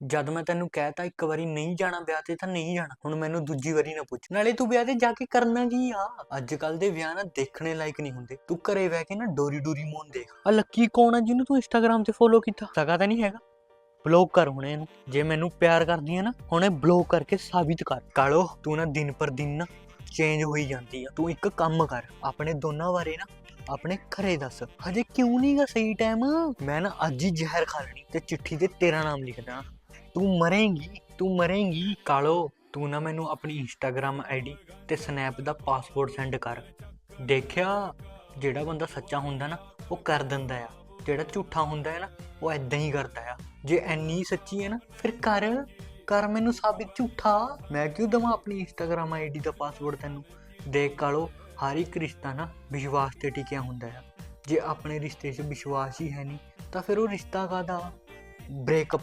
ਜਦ ਮੈਂ ਤੈਨੂੰ ਕਹਿਤਾ ਇੱਕ ਵਾਰੀ ਨਹੀਂ ਜਾਣਾ ਵਿਆਹ ਤੇ ਤਾਂ ਨਹੀਂ ਜਾਣਾ ਹੁਣ ਮੈਨੂੰ ਦੂਜੀ ਵਾਰੀ ਨਾ ਪੁੱਛ। ਨਾਲੇ ਤੂੰ ਵਿਆਹ ਤੇ ਜਾ ਕੇ ਕਰਨਾ ਕੀ ਆ? ਅੱਜ ਕੱਲ ਦੇ ਵਿਆਹ ਨਾ ਦੇਖਣੇ ਲਾਇਕ ਨਹੀਂ ਹੁੰਦੇ। ਤੂੰ ਘਰੇ ਬਹਿ ਕੇ ਨਾ ਡੋਰੀ ਡੋਰੀ ਮੋਨ ਦੇਖ। ਆ ਲੱਕੀ ਕੌਣ ਆ ਜਿਹਨੂੰ ਤੂੰ ਇੰਸਟਾਗ੍ਰam ਤੇ ਫੋਲੋ ਕੀਤਾ? ਸਗਾ ਤਾਂ ਨਹੀਂ ਹੈਗਾ। ਬਲੌਕ ਕਰ ਹੁਣੇ ਇਹਨੂੰ। ਜੇ ਮੈਨੂੰ ਪਿਆਰ ਕਰਦੀ ਹੈ ਨਾ ਹੁਣੇ ਬਲੌਕ ਕਰਕੇ ਸਾਬਿਤ ਕਰ। ਕਾਲੋ ਤੂੰ ਨਾ ਦਿਨ ਪਰ ਦਿਨ ਨਾ ਚੇਂਜ ਹੋਈ ਜਾਂਦੀ ਆ। ਤੂੰ ਇੱਕ ਕੰਮ ਕਰ ਆਪਣੇ ਦੋਨਾਂ ਬਾਰੇ ਨਾ ਆਪਣੇ ਘਰੇ ਦੱਸ। ਹਜੇ ਕਿਉਂ ਨਹੀਂਗਾ ਸਹੀ ਟਾਈਮ ਮੈਂ ਨਾ ਅੱਜ ਹੀ ਜ਼ਹਿਰ ਖਾ ਲੈਣੀ ਤੇ ਚਿੱਠੀ ਤੇ ਤੇਰਾ ਨਾਮ ਲਿਖ ਦੇਣਾ। ਤੂੰ ਮਰੇਂਗੀ ਤੂੰ ਮਰੇਂਗੀ, ਕਾਲੋ। ਤੂੰ ਨਾ ਮੈਨੂੰ ਆਪਣੀ ਇੰਸਟਾਗ੍ਰam ਆਈਡੀ ਤੇ ਸਨੈਪ ਦਾ ਪਾਸਵਰਡ ਸੈਂਡ ਕਰ। ਦੇਖਿਆ, ਜਿਹੜਾ ਬੰਦਾ ਸੱਚਾ ਹੁੰਦਾ ਨਾ, ਉਹ ਕਰ ਦਿੰਦਾ ਆ। ਜਿਹੜਾ ਝੂਠਾ ਹੁੰਦਾ ਹੈ ਨਾ, ਉਹ ਐਦਾਂ ਹੀ ਕਰਦਾ ਆ। ਜੇ ਐਨੀ ਸੱਚੀ ਹੈ ਨਾ, ਫਿਰ ਕਰ। ਕਰ ਮੈਨੂੰ ਸਾਬਿਤ ਝੂਠਾ। ਮੈਂ ਕਿਉਂ ਦਵਾਂ ਆਪਣੀ ਇੰਸਟਾਗ੍ਰam ਆਈਡੀ ਦਾ ਪਾਸਵਰਡ ਤੈਨੂੰ? ਦੇਖ ਕਾਲੋ, ਹਰ ਇੱਕ ਰਿਸ਼ਤਾ ਨਾ ਵਿਸ਼ਵਾਸ ਤੇ ਟਿਕਿਆ ਹੁੰਦਾ ਆ। ਜੇ ਆਪਣੇ ਰਿਸ਼ਤੇ 'ਚ ਵਿਸ਼ਵਾਸ ਹੀ ਹੈ ਨਹੀਂ, ਤਾਂ ਫਿਰ ਉਹ ਰਿਸ਼ਤਾ ਕਾਦਾ ਬ੍ਰੇਕਅਪ